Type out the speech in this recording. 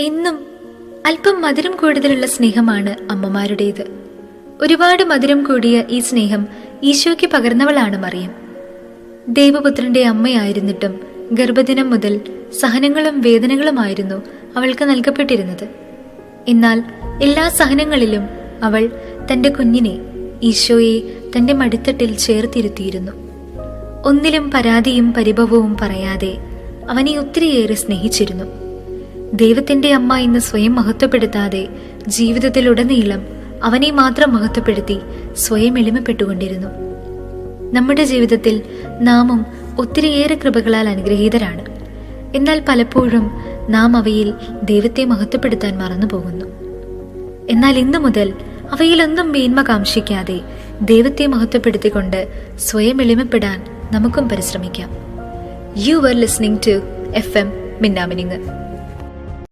എന്നും അല്പം മധുരം കൂടുതലുള്ള സ്നേഹമാണ് അമ്മമാരുടേത്. ഒരുപാട് മധുരം കൂടിയ ഈ സ്നേഹം ഈശോയ്ക്ക് പകർന്നവളാണ് മറിയം. ദേവപുത്രന്റെ അമ്മയായിരുന്നിട്ടും ഗർഭദിനം മുതൽ സഹനങ്ങളും വേദനകളുമായിരുന്നു അവൾക്ക് നൽകപ്പെട്ടിരുന്നത്. എന്നാൽ എല്ലാ സഹനങ്ങളിലും അവൾ തന്റെ കുഞ്ഞിനെ ഈശോയെ തന്റെ മടിത്തട്ടിൽ ചേർത്തിരുത്തിയിരുന്നു. ഒന്നിലും പരാതിയും പരിഭവവും പറയാതെ അവനെ ഒത്തിരിയേറെ സ്നേഹിച്ചിരുന്നു. ദൈവത്തിന്റെ അമ്മ എന്ന് സ്വയം മഹത്വപ്പെടുത്താതെ ജീവിതത്തിലുടനീളം അവനെ മാത്രം മഹത്വപ്പെടുത്തി സ്വയം എളിമപ്പെട്ടുകൊണ്ടിരുന്നു. നമ്മുടെ ജീവിതത്തിൽ നാമും ഒത്തിരിയേറെ കൃപകളാൽ അനുഗ്രഹീതരാണ്. എന്നാൽ പലപ്പോഴും നാം അവയിൽ ദൈവത്തെ മഹത്വപ്പെടുത്താൻ മറന്നുപോകുന്നു എന്നാൽ ഇന്നു മുതൽ അവയിലൊന്നും മേന്മ കാംക്ഷിക്കാതെ ദൈവത്തെ മഹത്വപ്പെടുത്തിക്കൊണ്ട് സ്വയം എളിമപ്പെടാൻ നമുക്കും പരിശ്രമിക്കാം. You are listening to F M മിന്നാമിനിങ്